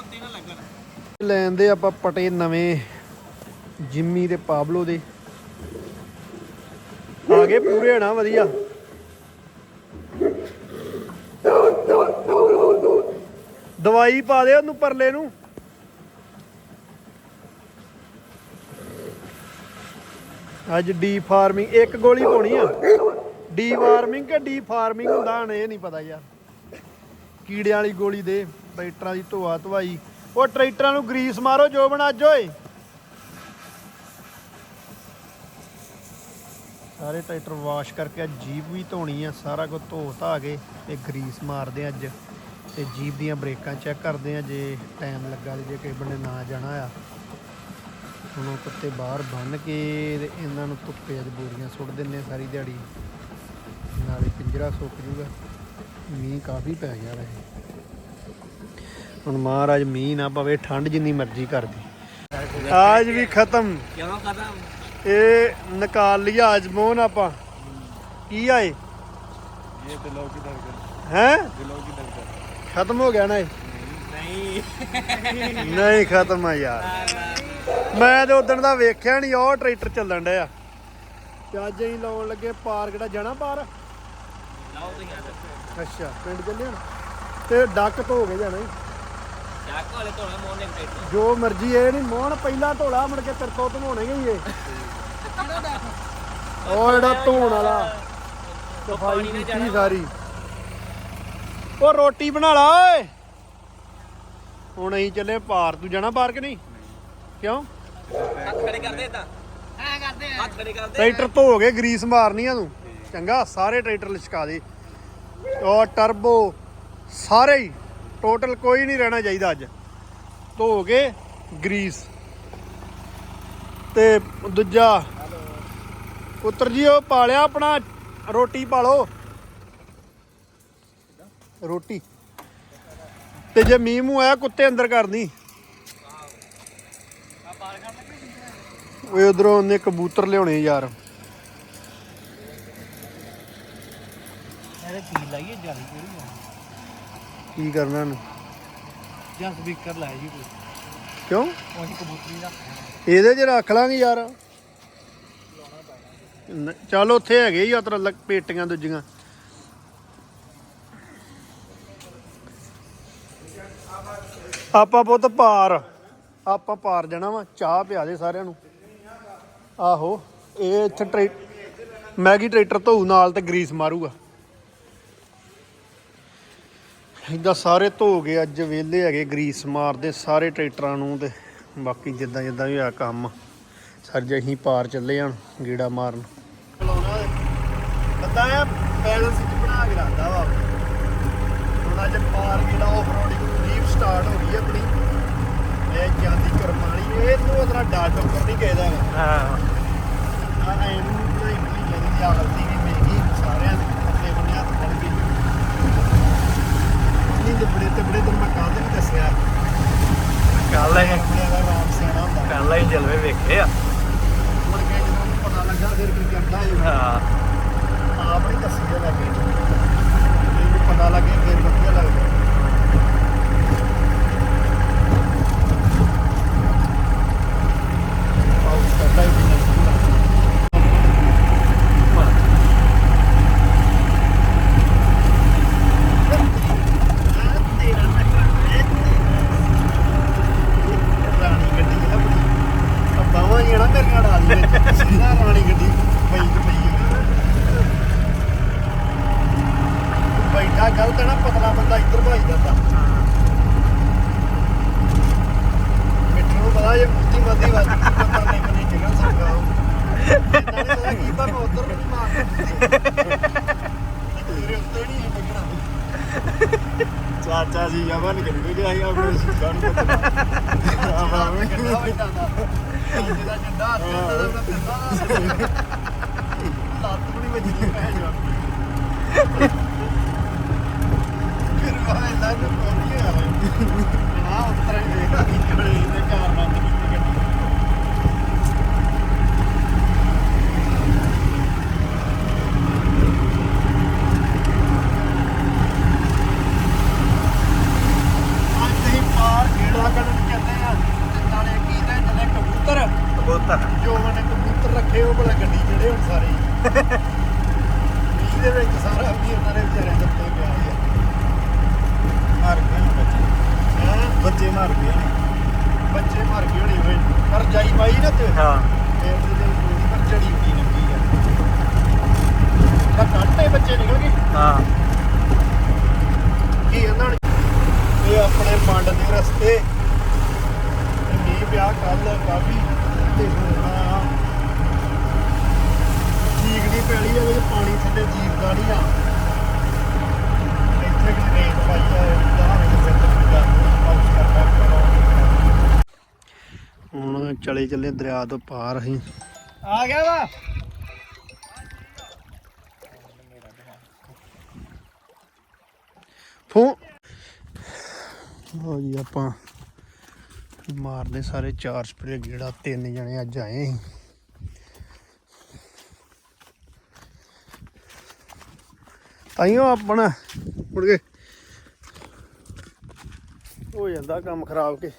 ਉੱਤੇ ਨਾ ਲੱਗਣ। ਲੈਂਦੇ ਆਪਾਂ ਪਟੇ ਨਵੇਂ ਜਿੰਮੀ ਤੇ ਪਾਬਲੋ ਦੇ। ਆ ਗਏ ਪੂਰੇ ਹਣਾ, ਵਧੀਆ। ਦਵਾਈ ਪਾ ਦੇ ਉਹਨੂੰ ਪਰਲੇ ਨੂੰ। ਅੱਜ ਡੀ ਫਾਰਮਿੰਗ ਇੱਕ ਗੋਲੀ ਪਾਉਣੀ ਆ। ਡੀ ਫਾਰਮਿੰਗ ਕਿ ਡੀ ਫਾਰਮਿੰਗ ਹੁੰਦਾ, ਹਣ ਇਹ ਨਹੀਂ ਪਤਾ ਯਾਰ। ਕੀੜਿਆਂ ਵਾਲੀ ਗੋਲੀ ਦੇ, ਟਰੈਕਟਰਾਂ ਦੀ ਧੋਆ ਧਵਾਈ। ਉਹ ਟਰੈਕਟਰਾਂ ਨੂੰ ਗਰੀਸ ਮਾਰੋ, ਜੋ ਬਣਾ ਅੱਜ, ਓਏ। ਸਾਰੇ ਟਰੈਕਟਰ ਵਾਸ਼ ਕਰਕੇ ਅੱਜ ਜੀਪ ਵੀ ਧੋਣੀ ਆ, ਸਾਰਾ ਕੁਝ ਧੋ ਧਾ ਕੇ ਤੇ ਗਰੀਸ ਮਾਰਦੇ ਅੱਜ। ਤੇ ਜੀਪ ਦੀਆਂ ਬ੍ਰੇਕਾਂ ਚੈੱਕ ਕਰਦੇ ਆ, ਜੇ ਟਾਈਮ ਲੱਗਾ ਤੇ ਜੇ ਕਿਸੇ ਬੰਨੇ ਨਾ ਜਾਣਾ ਆ। ਹੁਣ ਉਹ ਕੁੱਤੇ ਬਾਹਰ ਬੰਨ ਕੇ ਇਹਨਾਂ ਨੂੰ ਧੁੱਪੇ ਅੱਜ ਬੋਰੀਆਂ ਸੁੱਟ ਦਿੰਨੇ ਆ ਸਾਰੀ ਦਿਹਾੜੀ। ਨਾਲੇ ਪਿੰਜਰਾ ਸੁੱਕ ਜੂਗਾ। ਮੀਂਹ ਕਾਫੀ ਪੈ ਗਿਆ ਵੈਸੇ। ਹੁਣ ਮਹਾਰਾਜ ਮੀਂਹ ਨਾ ਪਵੇ ਠੰਡ ਜਿੰਨੀ ਮਰਜ਼ੀ ਕਰਦੀ ਆਜ ਵੀ ਖਤਮ। ਕਿਉਂ ਇਹ ਨਿਕਾਲ ਲਿਆ ਅਜਮੋਨ ਆਪਾਂ। ਕੀ ਆਏ ਇਹ? ਦਿਲੋਂ ਕੀ ਦਰਦ ਹੈ? ਦਿਲੋਂ ਕੀ ਦਰਦ ਖਤਮ ਹੋ ਗਿਆ ਨਾ ਇਹ? ਨਹੀਂ। ਨਹੀਂ ਖਤਮ ਆ ਯਾਰ। ਮੈਂ ਤੇ ਉਦੋਂ ਦਾ ਵੇਖਿਆ ਨਹੀਂ ਉਹ ਟਰੈਕਟਰ ਚੱਲਣ ਡਿਆ। ਤੇ ਅੱਜ ਅਸੀਂ ਲਾਉਣ ਲੱਗੇ ਪਾਰ ਕਿਹੜਾ ਜਾਣਾ ਪਾਰ ਲਾਓ ਤੁਸੀਂ ਆ ਅੱਛਾ ਪਿੰਡ ਚੱਲੇ ਹੁਣ? ਤੇ ਡੱਕ ਧੋ ਕੇ ਜਾਣਾ ਈ। ਚੱਕ ਵਾਲੇ ਧੋਣਾ ਮੋਨੇ ਟ੍ਰੈਕਟਰ ਜੋ ਮਰਜ਼ੀ ਇਹ ਨਹੀਂ ਮੋਹਨ ਪਹਿਲਾਂ ਢੋਲਾ ਮੁੜ ਕੇ ਤੇਰੇ ਤੋਂ ਧਵਾਉਣੇ ਗਈ ਇਹ। ਉਹ ਜਿਹੜਾ ਧੋਣ ਵਾਲਾ ਸਫ਼ਾਈ ਕੀਤੀ ਸਾਰੀ। ਉਹ ਰੋਟੀ ਬਣਾ ਲਾ ਓਏ। ਹੁਣ ਅਸੀਂ ਚੱਲੇ ਪਾਰ ਤੂੰ ਜਾਣਾ ਪਾਰ ਕਿ ਨਹੀਂ? ਕਿਉਂ? ਹੱਥ ਖੜੇ ਕਰਦੇ ਤਾਂ। ਐ ਕਰਦੇ ਹੱਥ ਖੜੇ ਕਰਦੇ ਟਰੈਕਟਰ ਧੋ ਕੇ ਗਰੀਸ ਮਾਰਨੀ ਆ ਤੂੰ। ਚੰਗਾ ਸਾਰੇ ਟਰੈਕਟਰ ਲਿਸ਼ਕਾ ਦੇ। ਉਹ ਟਰਬੋ ਸਾਰੇ ਹੀ ਟੋਟਲ ਕੋਈ ਨਹੀਂ ਰਹਿਣਾ ਚਾਹੀਦਾ ਅੱਜ। ਧੋ ਕੇ ਗਰੀਸ ਤੇ ਦੂਜਾ, ਪੁੱਤਰ ਜੀ, ਉਹ ਪਾਲਿਆ ਆਪਣਾ, ਰੋਟੀ ਪਾਲੋ। ਰੋਟੀ। ਤੇ ਜੇ ਮੀਂਹ ਮੂੰਹ ਆਇਆ, ਕੁੱਤੇ ਅੰਦਰ ਕਰਨੀ। ਓਏ, ਉਧਰੋਂ ਉਹਨੇ ਕਬੂਤਰ ਲਿਆਉਣੇ ਯਾਰ। ਇਹਦੇ ਕੀ ਲਾਈਏ ਜਾਲੀ ਕਿਹੜੀ ਆ ਕੀ ਕਰਨਾ ਇਹਨੂੰ ਜਾਂ ਸਪੀਕਰ ਲਾਇਆ ਜੀ ਕੋਈ। ਕਿਉਂ? ਉਹੀ ਕਬੂਤਰੀ ਦਾ ਇਹਦੇ 'ਚ ਰੱਖ ਲਾਂਗੇ ਯਾਰ। ਨ- ਚੱਲ ਉੱਥੇ ਹੈਗੇ ਹੀ ਆ ਤੇਰਾ ਲੱਕ ਪੇਟੀਆਂ ਦੂਜੀਆਂ। ਆਪਾਂ ਪੁੱਤ ਪਾਰ। ਆਪਾਂ ਪਾਰ ਜਾਣਾ ਵਾ ਚਾਹ ਪਿਆ ਦੇ ਸਾਰਿਆਂ ਨੂੰ। ਆਹੋ ਇਹ ਇੱਥੇ ਟਰੈ ਮੈਗੀ ਟਰੈਕਟਰ ਧੋਊ ਨਾਲ ਤੇ ਗਰੀਸ ਮਾਰੂਗਾ। ਇਦਾਂ ਸਾਰੇ ਧੋ ਗਏ ਅੱਜ ਵਿਹਲੇ ਹੈਗੇ ਗਰੀਸ ਮਾਰਦੇ ਸਾਰੇ ਟਰੈਕਟਰਾਂ ਨੂੰ ਤੇ ਬਾਕੀ ਜਿੱਦਾਂ ਜਿੱਦਾਂ ਵੀ ਆ ਕੰਮ ਸਰ ਜੇ ਅਸੀਂ ਪਾਰ ਚੱਲੇ ਜਾਣ ਗੀੜਾ ਮਾਰਨ। ਬੰਦਾ ਆ ਬੈਲੈਂਸ ਚ ਬਣਾ ਕੇ ਰੱਖਦਾ ਵਾ। ਹੁਣ ਅੱਜ ਪਾਰ ਗੀੜਾ ਆਫ ਰੋਡਿੰਗ ਲੀਵ ਸਟਾਰਟ ਹੋ ਗਈ ਆਪਣੀ। ਇਹ ਜਾਂਦੀ ਕਰਮਾਣੀ ਇਹ ਤੋਂ ਅਦਰਾ ਡਾਟ ਉੱਪਰ ਨਹੀਂ ਗਏਦਾ ਹਾਂ। ਆ ਐਨ ਬਣਾਈ ਬਣਾਈ ਜਾਂਦੀ ਆ ਗਲਤੀ ਵੀ ਮੇਰੀ ਸਾਰਿਆਂ ਦੇ ਆਪਣੇ ਬੰਨੇ ਹੱਥ ਫੜ ਕੇ ਤੇ ਬੜੇ ਤੇ ਬੜੇ ਮੈਂ ਕੱਲ ਵੀ ਦੱਸਿਆ। ਕੱਲ ਹੀ ਆਪਣੇ ਦਾ ਰਾਮ ਸਿਆਣਾ ਹੁੰਦਾ। ਕੱਲ ਹੀ ਜਲਵੇ ਵੇਖੇ ਆ। ਮੁੜ ਕੇ ਜਦੋਂ ਉਹਨੂੰ ਪਤਾ ਲੱਗਾ ਫਿਰ ਕੀ ਕਰਦਾ ਹੈ ਹਾਂ। ਆਪ ਦੱਸੀ ਜਾਂਦਾ ਕਿ ਇਹਨੂੰ ਪਤਾ ਲੱਗੇ ਫਿਰ ਵਧੀਆ ਲੱਗਦਾ ਆਉਂ ਕਰਦਾ ਹੀ ਨਹੀਂ ਰਾਣੀ ਗੱਡੀ ਆ ਬੜੀ ਬਾਵਾਂ ਜਿਹੜਾ ਮੇਰੀਆਂ ਡਾ ਦੀ ਵਿੱਚ ਸਿੱਧਾ ਰਾਣੀ ਗੱਡੀ ਪਈ ਤੇ ਪਈ ਹੈ ਬੈਠਾ ਗਲਤ ਹੈ ਨਾ ਪਤਲਾ ਬੰਦਾ ਇੱਧਰ ਭਾਈ ਜਾਂਦਾ ਮਿੱਠੂ ਨੂੰ ਪਤਾ ਜੇ ਕੁੱਤੀ ਮੱਦੀ ਵੱਜ ਗਈ ਪਤਾ ਨਹੀਂ ਕਦੀ ਨਿਕਲ ਸਕਦਾ ਉਹ ਨਾਲੇ ਪਤਾ ਕੀ ਪਰ ਉਧਰ ਨੂੰ ਨਹੀਂ ਮਾਰਦਾ ਤੇਰੇ ਉੱਤੇ ਨਹੀਂ ਹੈ ਡਿੱਗਣਾ ਚਾਚਾ ਜੀ ਆ ਬਣ ਕੇ ਨਿਕਲ ਗਿਆ ਸੀ ਆਪਣੇ ਸਿੱਧਾ ਨੂੰ ਪਤਾ ਆ ਹੱਥ ਦਾ ਉਹਦਾ ਫਿਰਦਾ ਲੱਤ ਵੀ ਨਹੀਂ ਵੱਜਦੀ ਭੈਣ ਫਿਰ ਵਾਲੇ ਲੱਗ ਪਈ ਆ। ਨਾ ਉਤਰ ਹੀ ਵੇਖਾ ਕੀ ਕਰੇ ਬੰਦ ਕੀਤੀ ਗੱਡੀ ਅੱਜ ਹੀ ਪਾਰ ਗੇੜਾ ਲੱਗਣ ਨੂੰ ਚੱਲੇ ਆ ਤੇ ਨਾਲੇ ਕੀ ਤੇ ਚੱਲੇ ਕਬੂਤਰ ਕਬੂਤਰ ਜੋ ਉਹਨੇ ਕਬੂਤਰ ਰੱਖੇ ਉਹ ਭਲਾ ਗੱਡੀ ਜਿਹੜੇ ਹੁਣ ਸਾਰੇ। ਮੀਂਹ ਦੇ ਵਿੱਚ ਸਾਰਾ ਵੀ ਉਹਨਾਂ ਦੇ ਵਿਚਾਰੇ ਉੱਤੇ ਪਿਆ ਹੀ ਮਾਰ ਗਏ ਨੇ ਬੱਚੇ। ਹੈਂ? ਬੱਚੇ ਮਾਰ ਗਏ ਨੇ ਬੱਚੇ ਮਰ ਗਏ ਹੋਣੇ ਹੋਏ ਪਰ ਜਾਈ ਪਾਈ ਨਾ ਤੇ। ਹਾਂ। ਤੇ ਪੂਰੀ ਪਰ ਜੜੀ ਉੱਡੀ ਲੱਗੀ ਆ। ਤਾਂ ਕੱਟੇ ਬੱਚੇ ਨਿਕਲ ਗਏ। ਹਾਂ। ਕੀ ਇਹਨਾਂ ਨੇ ਇਹ ਆਪਣੇ ਮੰਡ ਦੇ ਰਸਤੇ। ਮੀਂਹ ਪਿਆ ਕੱਲ ਕਾਫੀ ਤੇ ਹੁਣ ਠੀਕ ਨਹੀਂ ਪੈਲੀ ਆ ਵਿੱਚ ਪਾਣੀ ਥੱਲੇ ਜੀਵਦਾ ਨਹੀਂ ਆ। ਇੱਥੇ ਕਿ ਰੇਤ ਪਾਈ ਆ ਜਹਾਂ ਵਿੱਚ ਫਿਰ ਪਾਉਸ ਕਰਦਾ। ਹੁਣ ਚਲੇ ਚੱਲੇ ਦਰਿਆ ਤੋਂ ਪਾਰ ਅਸੀਂ। ਆ ਗਿਆ ਵਾ। ਫੋ ਲਓ ਜੀ ਆਪਾਂ ਮਾਰਦੇ ਸਾਰੇ ਚਾਰ ਸਪਰੇ ਗੇੜਾ ਤਿੰਨ ਜਣੇ ਅੱਜ ਆਏ ਸੀ। ਤਾਈਓ ਆਪਣਾ ਮੁੜ ਕੇ ਹੋ ਜਾਂਦਾ ਕੰਮ ਖਰਾਬ ਕੇ।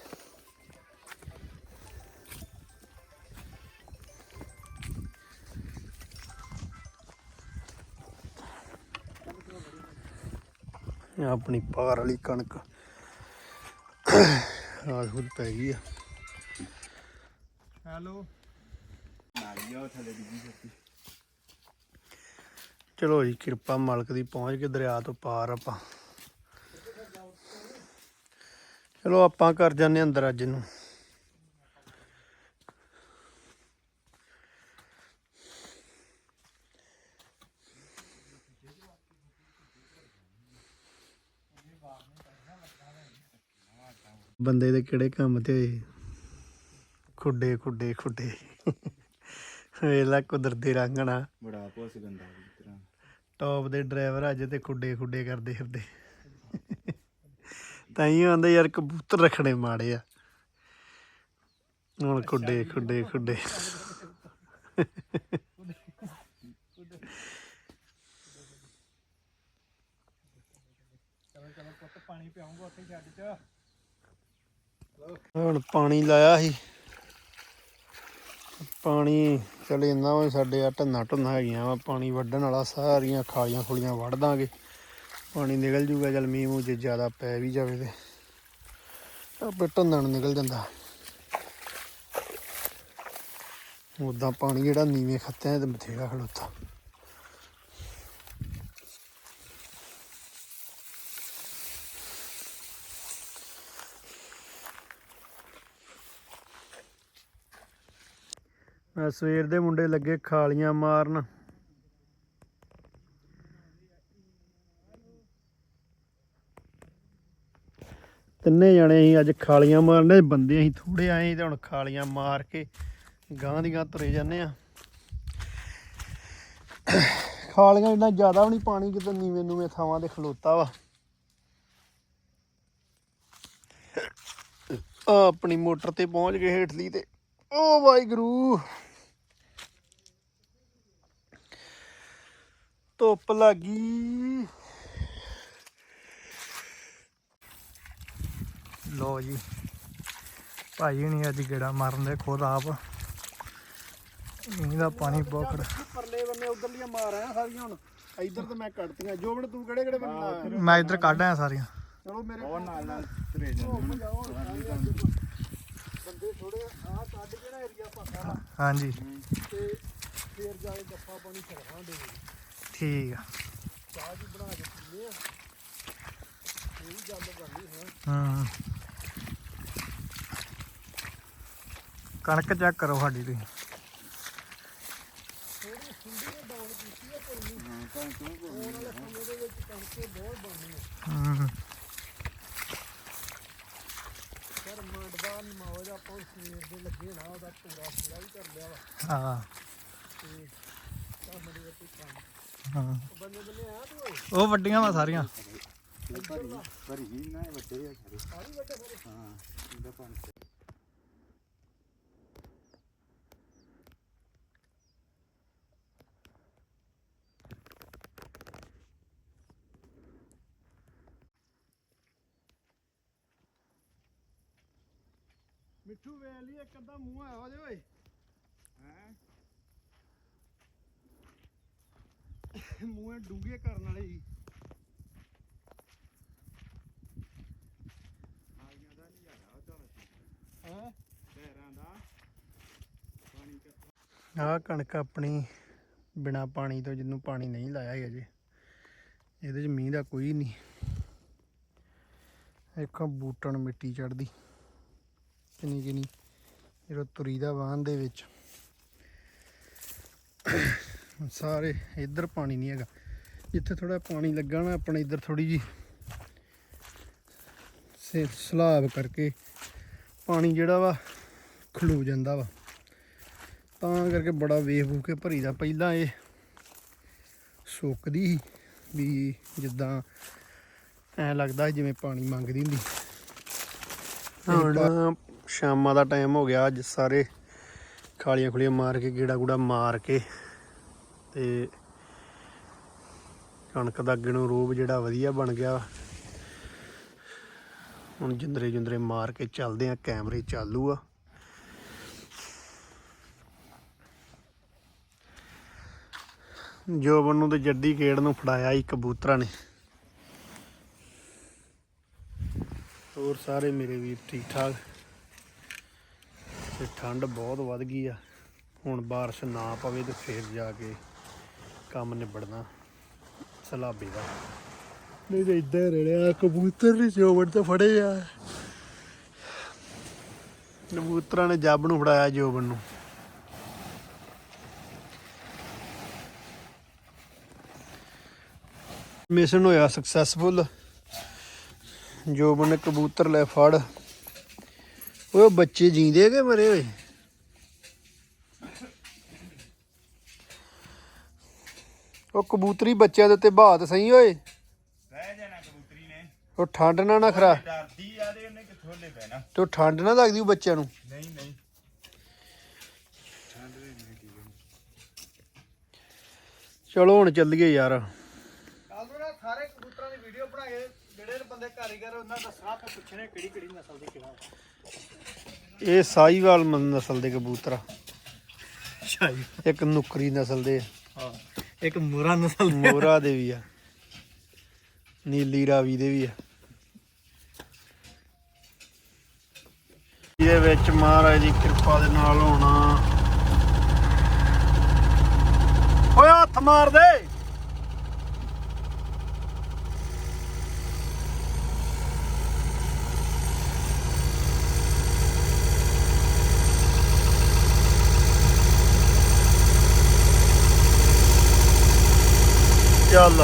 ਆਪਣੀ ਪਾਰ ਵਾਲੀ ਕਣਕ ਆਖੁਦ ਪੈ ਗਈ ਆ। ਹੈਲੋ। ਨਾਲੀਆ ਥੱਲੇ ਦੀ ਜੀ ਚਲੋ ਜੀ ਕਿਰਪਾ ਮਾਲਕ ਦੀ ਪਹੁੰਚ ਕੇ ਦਰਿਆ ਤੋਂ ਪਾਰ ਆਪਾਂ। ਚਲੋ ਆਪਾਂ ਕਰ ਜਾਂਦੇ ਅੰਦਰ ਅੱਜ ਨੂੰ। ਬੰਦੇ ਦੇ ਕਿਹੜੇ ਕੰਮ ਤੇ ਹੋਏ? ਖੁੱਡੇ ਖੁੱਡੇ ਖੁੱਡੇ। ਵੇਲਾ ਕੁਦਰਤੀ ਰੰਗਣਾ ਬੜਾ ਪੁੱਛ ਗੰਦਾ ਤੇਰਾ ਟੌਪ ਦੇ ਡਰਾਈਵਰ ਅੱਜ ਤੇ ਖੁੱਡੇ ਖੁੱਡੇ ਕਰਦੇ ਫਿਰਦੇ। ਤਾਂ ਹੀ ਆਂਦੇ ਯਾਰ ਕਬੂਤਰ ਰੱਖਣੇ ਮਾੜੇ ਆ। ਹੁਣ ਖੁੱਡੇ ਖੁੱਡੇ ਖੁੱਡੇ। ਪਾਣੀ ਪਿਆਉਂਗਾ ਉੱਥੇ ਛੱਡ ਚ। ਹੁਣ ਪਾਣੀ ਲਾਇਆ ਸੀ। ਪਾਣੀ ਚਲੇ ਇੰਨਾ ਵਾ ਸਾਡੇ ਆ ਢੰਨਾ ਢੁੰਨਾ ਹੈਗੀਆਂ ਵਾ। ਪਾਣੀ ਵੱਢਣ ਵਾਲਾ ਸਾਰੀਆਂ ਖਾਲੀਆਂ ਖੁਲੀਆਂ ਵੱਢ ਦਾਂਗੇ। ਪਾਣੀ ਨਿਕਲ ਜੂਗਾ ਚਲ ਮੀਂਹ ਮੂੰਹ ਜੇ ਜ਼ਿਆਦਾ ਪੈ ਵੀ ਜਾਵੇ ਤੇ। ਆਪੇ ਢੰਨਾ ਨੂੰ ਨਿਕਲ ਜਾਂਦਾ। ਉਦਾਂ ਪਾਣੀ ਜਿਹੜਾ ਨੀਵੇਂ ਖੱਤਿਆਂ ਤੇ ਬਥੇਰਾ ਖੜੋਤਾ ਮੈਂ ਸਵੇਰ ਦੇ ਮੁੰਡੇ ਲੱਗੇ ਖਾਲੀਆਂ ਮਾਰਨ। ਤਿੰਨੇ ਜਣੇ ਅਸੀਂ ਅੱਜ ਖਾਲੀਆਂ ਮਾਰਨੇ ਬੰਦੇ ਅਸੀਂ ਥੋੜੇ ਆਏ ਸੀ ਤੇ ਹੁਣ ਖਾਲੀਆਂ ਮਾਰ ਕੇ ਗਾਂ ਦੀ ਗਾਂ ਤੁਰੇ ਜਾਂਦੇ ਆ ਖਾਲੀਆਂ ਇੰਨਾ ਜ਼ਿਆਦਾ ਵੀ ਨਹੀਂ, ਪਾਣੀ ਕਿਤੇ ਨੀਵੇਂ ਨੂਵੇਂ ਥਾਵਾਂ ਤੇ ਖਲੋਤਾ ਵਾ। ਆਪਣੀ ਮੋਟਰ ਤੇ ਪਹੁੰਚ ਗਏ ਹੇਠਲੀ ਤੇ। ਓ ਵਾਹਿਗੁਰੂ। ਧੁੱਪ ਲੱਗੀ। ਲੋ ਜੀ ਭਾਈ ਨਹੀਂ ਅੱਜ ਗੇੜਾ ਮਾਰਨ ਦੇ ਖੁਦ ਆਪ। ਇਹਦਾ ਪਾਣੀ ਬਹੁਤ ਖੜਾ। ਪਰਲੇ ਬੰਨੇ ਉਧਰਲੀਆਂ ਮਾਰ ਆਇਆ ਸਾਰੀਆਂ ਹੁਣ। ਇੱਧਰ ਤੇ ਮੈਂ ਕੱਢਤੀਆਂ। ਜੋਬਨ ਤੂੰ ਕਿਹੜੇ ਕਿਹੜੇ ਬੰਨੇ ਲਾਇਆ? ਮੈਂ ਇੱਧਰ ਕੱਢ ਆਇਆ ਸਾਰੀਆਂ। ਚਲੋ ਮੇਰੇ ਉਹ ਨਾਲ ਨਾਲ ਤਰੇ ਬੰਦੇ ਥੋੜੇ ਆ ਕੱਢ ਕੇ ਨਾ ਏਰੀਆ ਪਾਸਾ ਹਾਂਜੀ। ਤੇ ਫੇਰ ਜਾ ਕੇ ਗੱਫਾ ਪਾਣੀ ਛੜਾਂ ਦੇ ਠੀਕ ਆ। ਚਾਹ ਜੀ ਬਣਾ ਕੇ ਪੀਨੇ ਆ ਇਹ ਵੀ ਗੱਲ ਕਰਨੀ ਹੈ। ਹੂੰ ਕਣਕ ਚੈੱਕ ਕਰੋ ਸਾਡੀ ਤੁਸੀਂ। ਹੂੰ। ਸਰ ਮੰਡਦਾ ਨਮਾਜ਼ ਆਪਾਂ ਸਵੇਰ ਦੇ ਲੱਗੇ ਨਾ ਉਹਦਾ ਪੂਰਾ ਪੂਰਾ ਵੀ ਕਰ ਲਿਆ ਵਾ ਹਾਂ ਤੇ ਕੰਮ ਦੇ ਵਿੱਚ ਕੰਮ ਹਾਂ। ਉਹ ਵੱਡੀਆਂ ਵਾ ਸਾਰੀਆਂ। ਭਰੀ ਹੀ ਨਾ ਵੱਡੇ ਆ ਸਾਰੇ ਸਾਰੀ ਵੱਡੇ ਸਾਰੇ ਹਾਂ ਇਹਦਾ ਪਾਣੀ ਮਿੱਠੂ ਵੇਖ ਇੱਕ ਅੱਧਾ ਮੂੰਹ ਆਇਆ ਉਹਦੇ ਓਏ ਹੈ ਮੂੰਹ ਡੂੰਘੇ ਕਰਨ ਵਾਲੇ ਦਾ ਨਹੀਂ ਹੈ? ਪੈਰਾਂ ਦਾ। ਪਾਣੀ ਕਿੱਥੋਂ? ਆਹ ਕਣਕ ਆਪਣੀ ਬਿਨਾ ਪਾਣੀ ਤੋਂ ਜਿਹਨੂੰ ਪਾਣੀ ਨਹੀਂ ਲਾਇਆ ਹੈ ਅਜੇ। ਇਹਦੇ 'ਚ ਮੀਂਹ ਦਾ ਕੋਈ ਨਹੀਂ। ਇੱਕ ਬੂਟਣ ਮਿੱਟੀ ਚੜਦੀ ਕਿੰਨੀ ਕਿੰਨੀ। ਜਦੋਂ ਤੁਰੀ ਦਾ ਵਾਹਨ ਦੇ ਵਿੱਚ। ਸਾਰੇ ਇੱਧਰ ਪਾਣੀ ਨਹੀਂ ਹੈਗਾ। ਜਿੱਥੇ ਥੋੜਾ ਪਾਣੀ ਲੱਗਾ ਨਾ, ਆਪਣੇ ਇੱਧਰ ਥੋੜੀ ਜੀ ਸੇ, ਸਲਾਬ ਕਰਕੇ ਪਾਣੀ ਜਿਹੜਾ ਵਾ, ਖਲੋ ਜਾਂਦਾ ਵਾ। ਤਾਂ ਕਰਕੇ ਬੜਾ ਵੇਖ ਵੂਖ ਕੇ ਭਰੀਦਾ ਪਹਿਲਾਂ ਇਹ ਸੁੱਕਦੀ ਸੀ ਵੀ ਜਿੱਦਾਂ ਐ ਲੱਗਦਾ ਸੀ ਜਿਵੇਂ ਪਾਣੀ ਮੰਗਦੀ ਹੁੰਦੀ। ਹੁਣ ਸ਼ਾਮਾਂ ਦਾ ਟਾਈਮ ਹੋ ਗਿਆ। ਅੱਜ ਸਾਰੇ ਖਾਲੀਆਂ ਖੁਲੀਆਂ ਮਾਰ ਕੇ ਗੇੜਾ ਗੂੜਾ ਮਾਰ ਕੇ ਤੇ ਕਣਕ ਦਾ ਅੱਗੇ ਨੂੰ ਰੂਪ ਜਿਹੜਾ ਵਧੀਆ ਬਣ ਗਿਆ। ਹੁਣ ਜਿੰਦਰੇ ਜਿੰਦਰੇ ਮਾਰ ਕੇ ਚੱਲਦੇ ਆ, ਕੈਮਰੇ ਚਾਲੂ ਆ। ਜੋਬਨ ਨੂੰ ਤੇ ਜੱਡੀ ਖੇਡ ਨੂੰ ਫੜਾਇਆ ਹੀ ਕਬੂਤਰਾਂ ਨੇ। ਹੋਰ ਸਾਰੇ ਮੇਰੇ ਵੀਰ ਠੀਕ ਠਾਕ ਤੇ ਠੰਡ ਬਹੁਤ ਵੱਧ ਗਈ ਆ। ਹੁਣ ਬਾਰਿਸ਼ ਨਾ ਪਵੇ ਤੇ ਫੇਰ ਜਾ ਕੇ ਕੰਮ ਨਿਬੜਨਾ ਸਲਾਬੇ ਦਾ। ਨਹੀਂ ਤੇ ਇੱਧਰ ਰੜਿਆ ਕਬੂਤਰ ਨੇ ਜੋਬਨ ਤੇ ਫੜੇ ਆ। ਕਬੂਤਰਾਂ ਨੇ ਜੱਬ ਨੂੰ ਫੜਾਇਆ ਜੋਬਨ ਨੂੰ। ਮਿਸ਼ਨ ਹੋਇਆ ਸਕਸੈਸਫੁਲ ਜੋ ਬਨੇ ਕਬੂਤਰ ਲੈ ਫੜ। ਉਹ ਬੱਚੇ ਜੀਂਦੇ ਕਿ ਮਰੇ ਹੋਏ? ਉਹ ਕਬੂਤਰੀ ਬੱਚਿਆਂ ਦੇ ਉੱਤੇ ਬਾਤ ਸਹੀ ਹੋਏ ਰਹਿ ਜਾਣਾ ਕਬੂਤਰੀ ਨੇ। ਉਹ ਠੰਡ ਨਾ ਨਾ ਖਰਾ। ਡਰਦੀ ਆ ਤੇ ਉਹਨੇ ਕਿੱਥੋਂ ਲੈ ਪੈਣਾ ਤੇ ਉਹ ਠੰਡ ਨਾ ਲੱਗਦੀ ਉਹ ਬੱਚਿਆਂ ਨੂੰ। ਨਹੀਂ ਨਹੀਂ। ਠੰਡ ਦੇ ਨਹੀਂ ਠੀਕ ਹੈ ਚਲੋ ਹੁਣ ਚੱਲੀਏ ਯਾਰ। ਕੱਲ ਨੂੰ ਨਾ ਸਾਰੇ ਕਬੂਤਰਾਂ ਦੀ ਵੀਡੀਓ ਬਣਾ ਕੇ ਜਿਹੜੇ ਬੰਦੇ ਕਾਰੀਗਰ ਉਹਨਾਂ ਦਾ ਸਲਾਹ ਤੇ ਪੁੱਛਣੇ ਕਿਹੜੀ ਕਿਹੜੀ ਨਸਲ ਦੀ ਕਿਹੜਾ ਇਹ ਸਾਈਵਾਲ ਨਸਲ ਦੇ ਕਬੂਤਰ ਆ। ਇੱਕ ਨੁਕਰੀ ਨਸਲ ਦੇ ਹਾਂ। ਇੱਕ ਮੁਰਾ ਨਸਲ ਦੇ ਮੋਰਾ ਦੇ ਵੀ ਆ। ਨੀਲੀ ਰਾਵੀ ਦੇ ਵੀ ਆ। ਇਹਦੇ ਵਿੱਚ ਮਹਾਰਾਜ ਦੀ ਕਿਰਪਾ ਦੇ ਨਾਲ ਹੋਣਾ। ਓਏ ਹੱਥ ਮਾਰ ਦੇ। ਚੱਲ